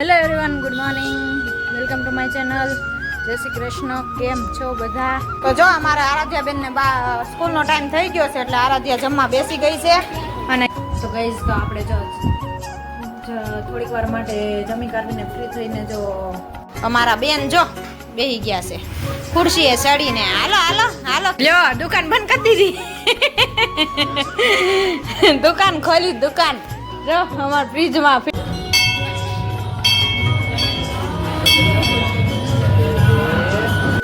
Hello everyone good morning welcome to my channel Jai Shri Krishna. કેમ છો બધા? તો જો અમારા આરાધ્યા બેન ને સ્કૂલનો ટાઈમ થઈ ગયો છે એટલે આરાધ્યા જમવા બેસી ગઈ છે. અને તો ગઈશ તો આપણે જો થોડીક વાર માટે જમી કાઢીને ફ્રી થઈને જો અમારા બેન જો બેહી ગયા છે. ખુરશીએ ચડીને. હાલો હાલો હાલો. લ્યો, દુકાન બંધ કરી દીધી. દુકાન ખોલી, દુકાન. જો, અમારા ફ્રીજમાં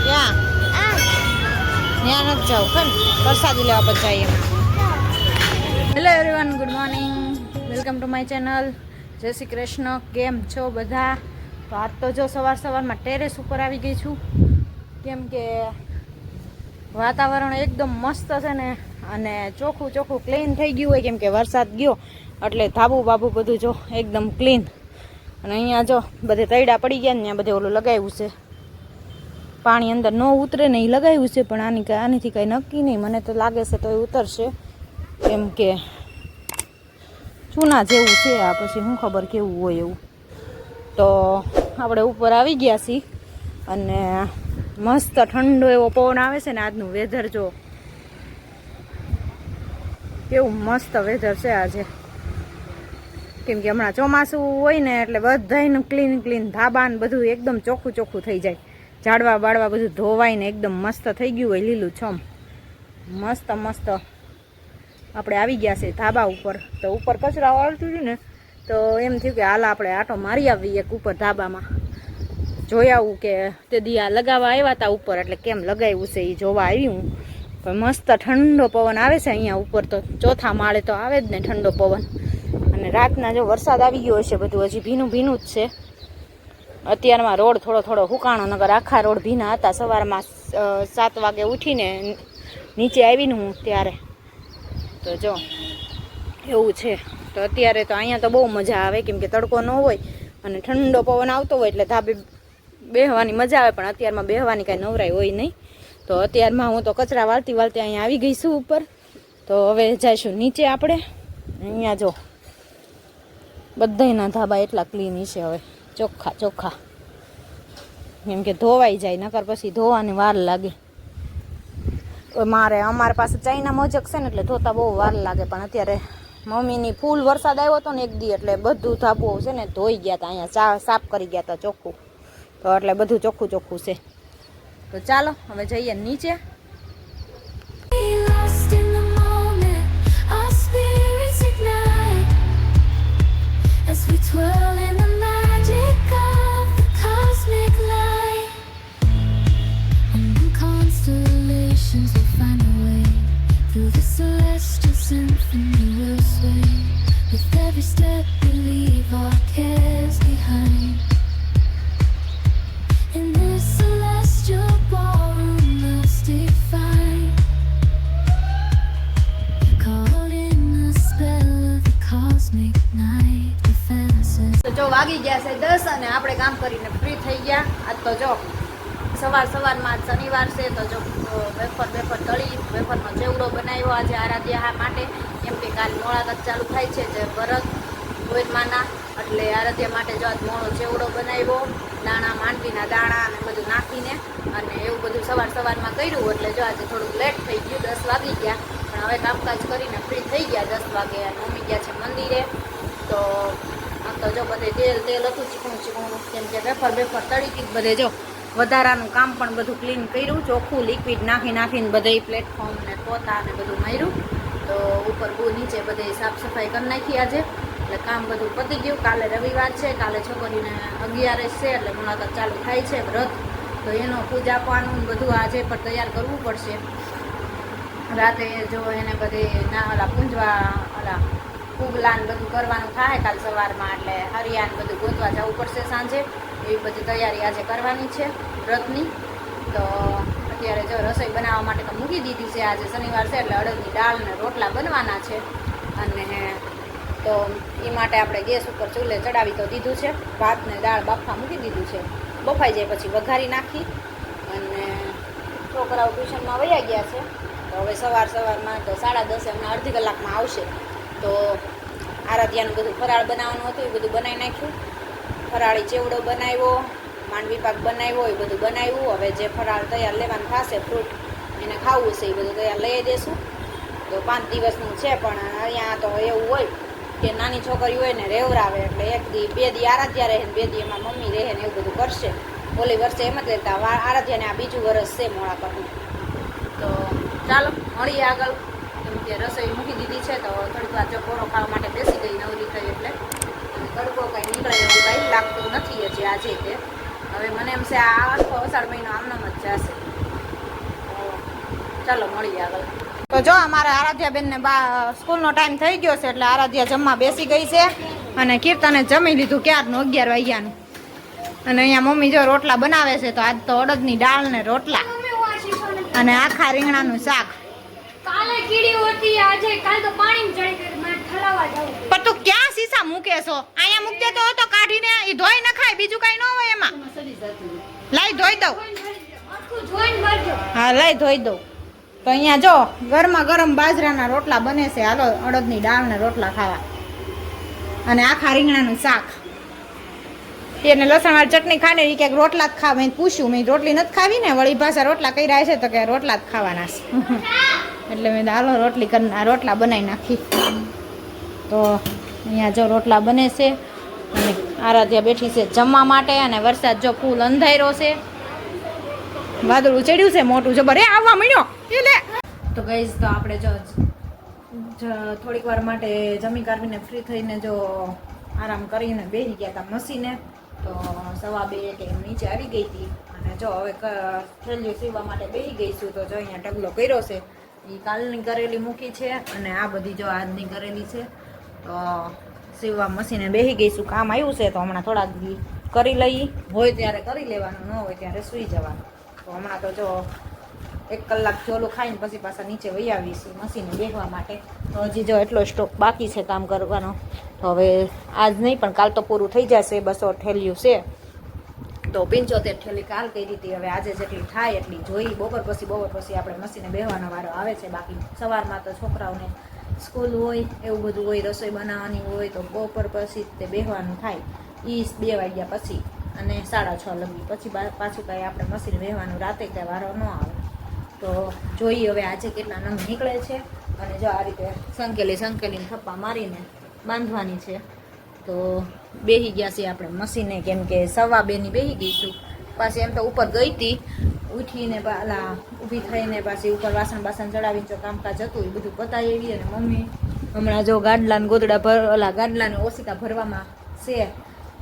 ત્યાં ત્યાં નથી જવું. ખન પ્રસાદી લેવા પછી જઈએ. Hello everyone good morning welcome to my channel Jai Shri Krishna. કેમ છો બધા? તો આજ તો જો સવાર સવારમાં ટેરેસ ઉપર આવી ગઈ છું. કેમ કે વાતાવરણ એકદમ મસ્ત છે ને, અને ચોખ્ખું ચોખ્ખું ક્લીન થઈ ગયું હોય, કેમ કે વરસાદ ગયો, એટલે ધાબુ બાબુ બધું જો એકદમ ક્લીન અને અહીંયા જો બધે તૈડા પડી ગયા ને ત્યાં બધે ઓલું લગાવ્યું છે. પાણી અંદર ન ઉતરે ને એ લગાવ્યું છે, પણ આની કાંઈ આનીથી કાંઈ નક્કી નહીં. મને તો લાગે છે તો એ ઉતરશે. કેમ કે ચૂના જેવું છે આ, પછી શું ખબર કેવું હોય એવું. તો આપણે ઉપર આવી ગયા છીએ અને મસ્ત ઠંડો એવો પવન આવે છે ને આજનું વેધર જો. કેવું મસ્ત વેધર છે આજે. કેમ કે હમણાં ચોમાસું હોય ને એટલે બધાયનું ક્લીન ક્લીન ધાબા ને બધું એકદમ ચોખ્ખું ચોખ્ખું થઈ જાય. ઝાડવા બાળવા બધું ધોવાય ને એકદમ મસ્ત થઈ ગયું હોય લીલું છમ. મસ્ત મસ્ત. આપણે આવી ગયા છે ધાબા ઉપર. તો ઉપર કચરા વાળતું ને, તો એમ થયું કે હાલ આપણે આટો મારી આવીએ એક ઉપર ધાબામાં. જોઈ આવું કે તે દિયા લગાવવા આવ્યા હતા ઉપર, એટલે કેમ લગાવ્યું છે એ જોવા આવી હું. મસ્ત ઠંડો પવન આવે છે અહીંયા ઉપર તો. ચોથા માળે તો આવે જ ને ઠંડો પવન. અને રાતના જો વરસાદ આવી ગયો છે બધું હજી ભીનું ભીનું જ છે. અત્યારમાં રોડ થોડો થોડો હુકાણો, નગર આખા રોડ ભીના હતા. સવારમાં સાત વાગે ઉઠીને નીચે આવીને હું ત્યારે. તો જો, એવું છે. તો અત્યારે તો અહીંયા તો બહુ મજા આવે, કેમ કે તડકો ન હોય અને ઠંડો પવન આવતો હોય એટલે ધાબે બેહવાની મજા આવે, પણ અત્યારમાં બેહવાની કાંઈ નવરાઈ હોય નહીં. તો અત્યારમાં હું તો કચરા વાળતી વાળતી અહીંયા આવી ગઈ છું ઉપર. તો હવે જઈશું નીચે આપણે. અહીંયા જો. બધાયના ધાબા એટલા ક્લીન છે હવે. ચોખ્ખા ચોખ્ખા. કેમ કે ધોવાઈ જાય, નકર પછી ધોવાની વાર લાગે. મારે, અમારી પાસે ચાઇના મોજક છે ને એટલે ધોતા બહુ વાર લાગે, પણ અત્યારે મમ્મીની ફૂલ વરસાદ આવ્યો હતો ને એક દી એટલે બધું ધાબુ છે ને ધોઈ ગયા હતા અહીંયા ચા સાફ કરી ગયા હતા ચોખ્ખું. તો એટલે બધું ચોખ્ખું ચોખ્ખું છે. તો ચાલો, હવે જઈએ નીચે. We twirl in the magic of the cosmic light. Among constellations, we'll find a way the celestial symphony. We'll sway with every step અને આપણે કામ કરીને ફ્રી થઈ ગયા. આજ તો જો સવાર સવારમાં શનિવાર છે, તો જો વેફર વેફર તળી વેફરનો ચેવડો બનાવ્યો આજે આરાધ્યા માટે. કેમ કે કાલ મોળાગત ચાલુ થાય છે, જે ભરત ગોયમાના એટલે આરાધ્યા માટે જો આજ મોળો ચેવડો બનાવ્યો, દાણા, માંડવીના દાણા અને બધું નાખીને અને એવું બધું સવાર સવારમાં કર્યું. એટલે જો આજે થોડુંક લેટ થઈ ગયું, દસ વાગી ગયા. પણ હવે કામકાજ કરીને ફ્રી થઈ ગયા દસ વાગે. અને મમ્મી ગયા છે મંદિરે. તો આમ તો જો બધે તેલ તેલ હતું, ચીકણું ચીકણું કેમ કે વેફર વેફર તળી બધે જો વધારાનું કામ પણ બધું ક્લીન કર્યું, ચોખ્ખું લિક્વિડ નાખી, નાખીને બધે પ્લેટફોર્મ ને પોતા ને બધું માર્યું. તો ઉપર બહુ નીચે બધે સાફ સફાઈ કરી નાખી આજે. એટલે કામ બધું પતી ગયું. કાલે રવિવાર છે, કાલે છોકરીને અગિયારસ છે, એટલે મુલાકાત ચાલુ થાય છે, વ્રત. તો એનો પૂજા પાનું બધું આજે પણ તૈયાર કરવું પડશે. રાતે જો એને બધે ના, ઓલા પૂંજવા, ઓલા ફૂગલા ને બધું કરવાનું થાય કાલ સવારમાં, એટલે હરિયાન બધું ગોતવા જવું પડશે સાંજે. એવી બધી તૈયારી આજે કરવાની છે વ્રતની. તો અત્યારે જો રસોઈ બનાવવા માટે તો મૂકી દીધી છે, આજે શનિવાર છે, એટલે અડદની દાળ ને રોટલા બનવાના છે. અને તો એ માટે આપણે ગેસ ઉપર ચૂલે ચડાવી તો દીધું છે. ભાત ને દાળ બાફા મૂકી દીધું છે. બફાઈ જાય પછી વઘારી નાખી. અને છોકરાઓ ટ્યુશનમાં વયા ગયા છે. તો હવે સવાર સવારમાં તો સાડા દસે હમણાં અડધી કલાકમાં આવશે. તો આરાધ્યાનું બધું ફરાળ બનાવવાનું હતું, એ બધું બનાવી નાખ્યું. ફરાળી ચેવડો બનાવ્યો માંડવી પાક બનાવ્યો, એ બધું બનાવ્યું. હવે જે ફરાળ તૈયાર લેવાનું થશે, ફ્રૂટ, એને ખાવું છે, એ બધું તૈયાર લઈ દેશું. તો પાંચ દિવસનું છે, પણ અહીંયા તો એવું હોય કે નાની છોકરી હોય ને રેવરાવે, એટલે એક દી, બે દી આરાધ્યા રહે ને બે દી એમાં મમ્મી રહે ને એવું બધું કરશે. ઓલી વર્ષે એમ જ લેતા આરાધ્યાને આ બીજું વર્ષ છે મોડા પરનું તો ચાલો, મળીએ આગળ. કેમ કે રસોઈ મૂકી દીધી છે, તો વાર ચકોરો ખાવા માટે બેસી ગઈ નવરી થઈ એટલે તડકો કંઈ નીકળે એવું કંઈ લાગતું નથી હજી આજે તે હવે મને એમ છે આ આખો અષાઢ મહિનો આમનામ જ જશે. ચાલો મળીએ આગળ. તો જો અમારે આરાધ્યાબેનને બા સ્કૂલનો ટાઈમ થઈ ગયો છે એટલે આરાધ્યા જમવા બેસી ગઈ છે અને કીર્તને જમી લીધું ક્યારનું? અગિયાર વાગ્યાનું. અને અહીંયા મમ્મી જો રોટલા બનાવે છે તો આજ તો અડદની દાળ ને રોટલા. અને આખા રીંગણાનું શાક. કાલે કીડી હતી આજે કાલ તો પાણી ચડી ગઈ મારે ઠલાવા જવું પણ તું ક્યાં સીસા મૂકે છો? અહીંયા મૂકજે તો તો કાઢીને એ ધોઈ ન ખાય બીજું કઈ ન હોય એમાં. લાઈ ધોઈ દઉં. હા લઈ ધોઈ દઉં. તો અહીંયા જો ગરમા ગરમ બાજરાના રોટલા બને છે. હાલો અડદની દાળ ને રોટલા ખાવા. અને આખા રીંગણાનું શાક. એને લસણવાળી ચટણી ખાને એ ક્યાંક રોટલા જ ખાવા. મેં પૂછ્યું મેં રોટલી નથી ખાવી ને? વળી ભાષા રોટલા કર્યા રહ્યા છે તો કે રોટલા જ ખાવાના છે. એટલે મેં દાલો રોટલી કરી રોટલા બનાવી નાખી. તો અહીંયા જો રોટલા બને છે, અને આરાધ્યા બેઠી છે જમવા માટે, અને વરસાદ જો ફૂલ અંધાર્યો છે. વાદળું ચડ્યું છે મોટું જબર. એ આવવા મળ્યો એટલે તો ગઈશ તો આપણે જો થોડીક વાર માટે જમી કાઢીને ફ્રી થઈને જો આરામ કરીને બેસી ગયા હતા મસીને તો સવા બે કે નીચે આવી ગઈ હતી. અને જો હવે થેલીઓ સીવવા માટે બેસી ગઈશું તો જો અહીંયા ઢગલો કર્યો છે. એ કાલની કરેલી મૂકી છે અને આ બધી જો આજની કરેલી છે, તો સીવવા મશીને બેસી ગઈશું. કામ આવ્યું છે તો હમણાં થોડાક કરી લઈ. હોય ત્યારે કરી લેવાનું, ન હોય ત્યારે સૂઈ જવાનું. તો હમણાં તો જો એક કલાક ચોલું ખાઈને પછી પાછા નીચે વહી આવીશું મશીને બેસવા માટે. તો હજી જો એટલો સ્ટોક બાકી છે કામ કરવાનો. તો હવે આજ નહીં પણ કાલ તો પૂરું થઈ જશે, બસો ઠેલ્યું છે. તો પંચોતેર ઠેલી કાલ કરી હતી હવે આજે જેટલી થાય એટલી જોઈ. બપોર પછી બપોર પછી આપણે મસીને બેહવાનો વારો આવે છે. બાકી સવારમાં તો છોકરાઓને સ્કૂલ હોય, એવું બધું હોય, રસોઈ બનાવવાની હોય, તો બપોર પછી તે બેહવાનું થાય. એ બે વાગ્યા પછી અને સાડા છ લગી. પછી પાછું કાંઈ આપણે મસીને બેહવાનું રાતે કાંઈ વારો ન આવે. તો જોઈએ હવે આજે કેટલા નંગ નીકળે છે. અને જો આ રીતે સંકેલી સંકેલીને થપ્પા મારીને બાંધવાની છે. તો બેહી ગયા છે આપણે મશીને, કેમ કે સવા બેની બેહી ગઈશું. પાછી એમ તો ઉપર ગઈ હતી ઉઠીને પાલા ઊભી થઈને પાછી ઉપર વાસણ બાસણ ચડાવીને જો કામકાજ હતું, એ બધું પતાવી એવી અને મમ્મી હમણાં જો ગાડલાને ગોદડા ભર, ઓલા ગાડલાને ઓસિકા ભરવામાં છે,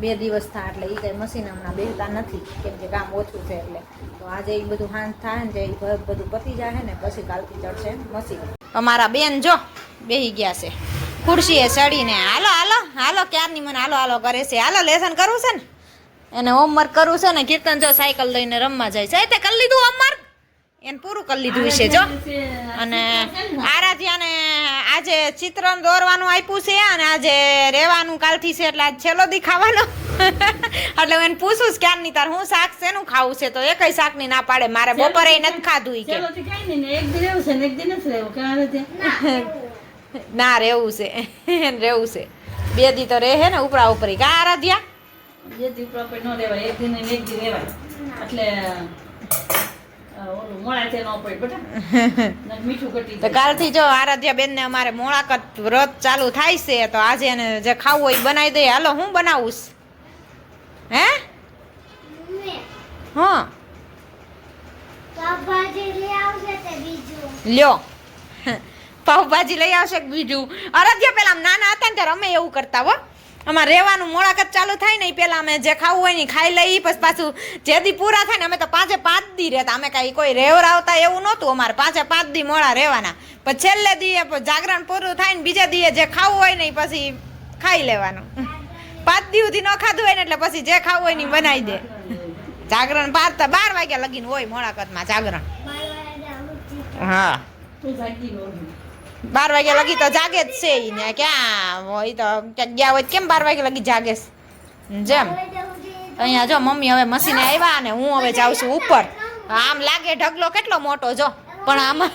બે દિવસ થાય એટલે એ કંઈ મશીન હમણાં બેસતા નથી, કેમ કે કામ ઓછું છે એટલે. તો આજે એ બધું હાંજ થાય ને એ બધું પતી જાય ને પછી કાલથી ચડશે મશીન. અમારા બેન જો બેહી ગયા છે. ખુરશીએ ચડીને હાલો હાલો હાલો ક્યારની મને હાલો હાલો કરે છે? હાલો લેસન કરવું છે ને? એને હોમવર્ક કરવું છે ને કીર્તન જો સાયકલ લઈને રમવા જાય છે. તે કરી લીધું હોમવર્ક એને પૂરું કરી લીધું છે જો. અને આરાધ્યાને આજે ચિત્ર દોરવાનું આપ્યું છે અને આજે રહેવાનું કાલથી છે એટલે આજ છેલ્લો દી ખાવાનો. એટલે હું એને પૂછું ક્યારની તાર હું શાક શેનું ખાવું છે? તો એ શાકની ના પાડે. મારે બપોરે નથી ખાધું કે. એક દિન એવું છે ને એક દિન નથી રહેવું ના રહેવું છે. એને રહેવું છે. બે દી તો રહે ને ઉપરા ઉપરી. કા આરાધ્યા? બે દી ઉપર આપણે ન રહેવાય. એક દિન એક દી રહેવાય. એટલે કાલથી જો આરાધ્યા બેન ને અમારે મોળાકત વ્રત ચાલુ થાય છે તો આજે એને જે ખાવું હોય બનાવી દઈએ. હાલો હું બનાવું હે? હા. લ્યો. પાવભાજી લઈ આવશે બીજું. આરાધ્યા પેલા આમ નાના હતા ને ત્યારે અમે એવું કરતા હો. અમારે રહેવાનું મોળાકત ચાલુ થાય ને ઈ પેલા અમે જે ખાવું હોય ને ખાઈ લઈ પછી પાછું જે દી પૂરા થાય ને અમે તો પાંચે પાંચ દી રહેતા. અમે કાંઈ કોઈ રેવરાવતા એવું નહોતું. અમારે પાંચે પાંચ દી મોડા રહેવાના. પછી છેલ્લે દીએ જાગરણ પૂરું થાય ને બીજા દીએ જે ખાવું હોય ને પછી ખાઈ લેવાનું. પાંચ દી સુધી ન ખાધું હોય ને એટલે પછી જે ખાવું હોય ને બનાવી દે. જાગરણ બાર બાર વાગ્યા લગીને હોય મોળાકતમાં જાગરણ. હા. બાર વાગ્યા લગી તો જાગે જ છે ને. ક્યાં? હોય તો ક્યાંક ગયા હોય કેમ બાર વાગ્યા લગી જાગે? જેમ. અહીંયા જો મમ્મી હવે મશીને આવ્યા અને હું હવે જાઉં છું ઉપર. આમ લાગે ઢગલો કેટલો મોટો જો. પણ આમાં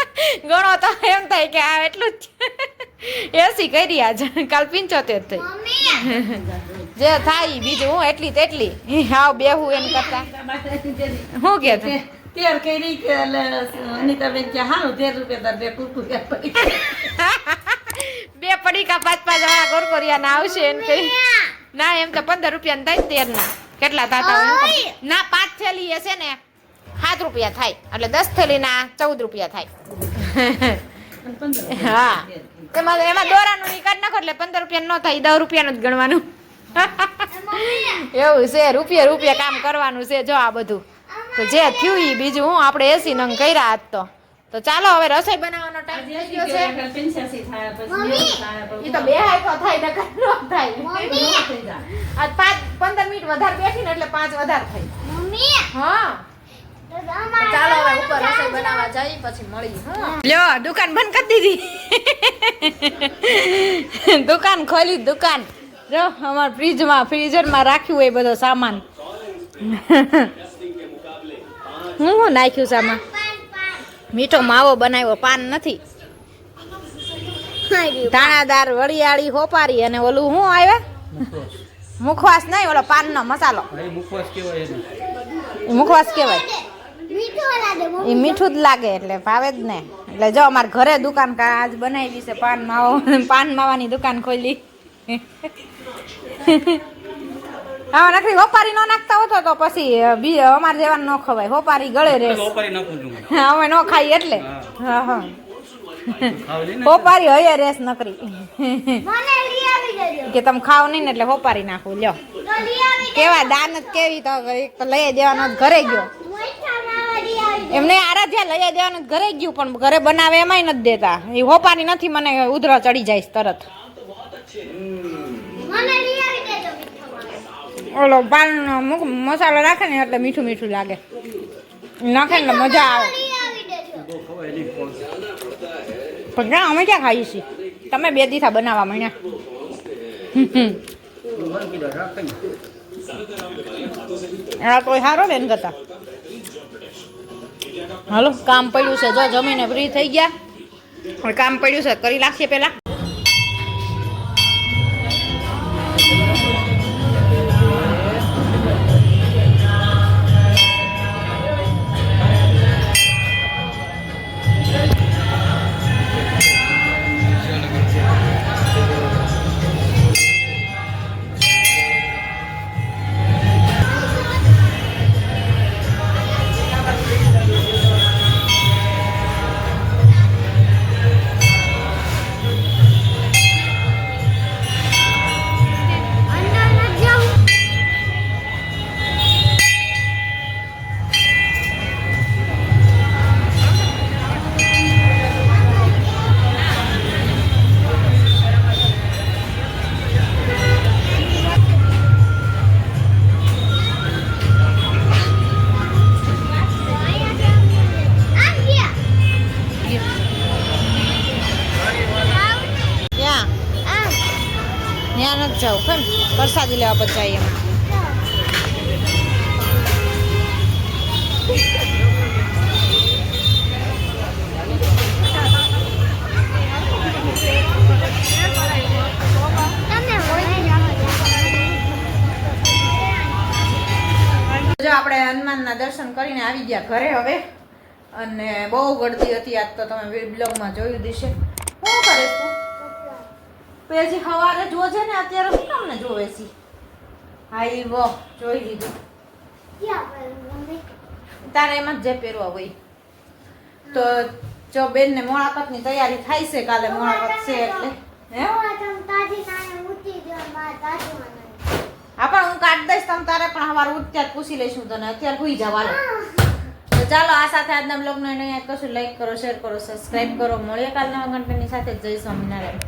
ગણો તો એમ થાય કે આ એટલું જ એસી કરી આજ. કાલ પિંચોતેર થઈ. જે થાય બીજું, હું એટલી તેટલી. હાવ બેહું એમ કરતા. શું કે? તેર કરી કે એટલે અનિતાબેન કે હારું તેર રૂપિયા તાર બે કુરકુરિયા પડી. બે પડીકા પાંચ પાંચ વાળા કોરકોરિયા ના આવશે એમ કઈ ના એમ તો પંદર રૂપિયા થાય તેર ના કેટલા થતા હોય ના પાંચ થેલી હશે ને સાત રૂપિયા થાય. એટલે દસ થેલી ના ચૌદ રૂપિયા થાય. હા. એમાં એમાં દોરાનું નીકળ કાઢ નાખો એટલે પંદર રૂપિયા ન થાય દસ રૂપિયાનું જ ગણવાનું. એવું છે રૂપિયા રૂપિયા કામ કરવાનું છે જો આ બધું. તો જે થયું એ બીજું હું આપણે એસી નંગ કર્યા આજ તો. તો ચાલો હવે રસોઈ બનાવવાનો ટાઈમ થઈ ગયો છે. તો બે હાય તો થાય નકર નો થાય. નો થઈ જાય. આજ પાંચ પંદર મિનિટ વધારે બેઠી ને એટલે પાંચ વધારે થઈ. મમ્મી! હા. ચાલો હવે ઉપર રસોઈ બનાવવા જઈ પછી મળી લ્યો દુકાન બંધ કરી દીધી. દુકાન ખોલી દુકાન. જો અમાર ફ્રીજમાં ફ્રીઝરમાં રાખ્યું હોય બધો સામાન. હું હું નાખ્યું સામાન મીઠો માવો બનાવ્યો પાન નથી. ધાણાદાર વરિયાળી હોપારી અને ઓલું શું આવે? મુખવાસ નહીં ઓલો પાનનો મસાલો. મુખવાસ કહેવાય એ મીઠું જ લાગે એટલે ભાવે જ ને. એટલે જો અમારે ઘરે દુકાન કા- આજ બનાવી છે પાન માવો પાન માવાની દુકાન ખોલી. હા નકરી હોપારી નો નાખતા હોતો તો પછી બી અમારે જેવા ન ખવાય. હોપારી ગળે રે હા નાખું છું હું. અમે ન ખાઈ એટલે. હા. હા હોપારી હયે રેસ નકરી. મને લઈ આવી દેજો. કે તમે ખાવ નહીં ને એટલે હોપારી નાખું. લ્યો. તો લઈ આવી કેવા દાન જ કેવી તો એક તો લઈ દેવાનો જ ઘરે ગયો. એમને આરાધ્યા લઈ દેવાનું ઘરે ગયું પણ ઘરે બનાવે એમાંય નથી દેતા. એ હોપારી નથી મને ઉધરો ચડી જાય તરત. મને લઈ આવી દેજો મીઠો માવો ઓલો પાન મસાલો રાખે ને એટલે મીઠું મીઠું લાગે. નાખે ને મજા આવે. પણ ના, અમે ક્યાં ખાઈએ છીએ? તમે બે દીથા બનાવવા માંડ્યા. બંધ કીધા રાખે ને આ કોઈ સારો બેન કરતા હાલો, કામ પડ્યું છે. જો જમીને ફ્રી થઈ ગયા. કામ પડ્યું છે, કરી નાખીએ પેલા લેવા જાઓ જો આપણે હનુમાનના દર્શન કરીને આવી ગયા ઘરે હવે. અને બહુ ગળતી હતી આજ તો તમે બ્લોગમાં જોયું દિશે શું કરે તું પછી સવારે જોજે ને અત્યારે શું કામને જોવે છે? હા ઈ જોઈ લીધું. તારે એમાં જ જે પહેરવા હોય. તો જો બેન ને મોળાકતની તૈયારી થાય છે કાલે મોળાકત છે એટલે હે? હા પણ હું કાઢ દઈશ તમે તારે પણ સવારે ઉઠ્યા જ પૂછી લઈશું તને. અત્યારે ભૂઈ જવાનું તો ચાલો આ સાથે આજના બ્લોગનો એને કશું લાઈક કરો શેર કરો સબસ્ક્રાઇબ કરો. મળીએ કાલના કન્ટેન્ટની સાથે. જય સ્વામિનારાયણ.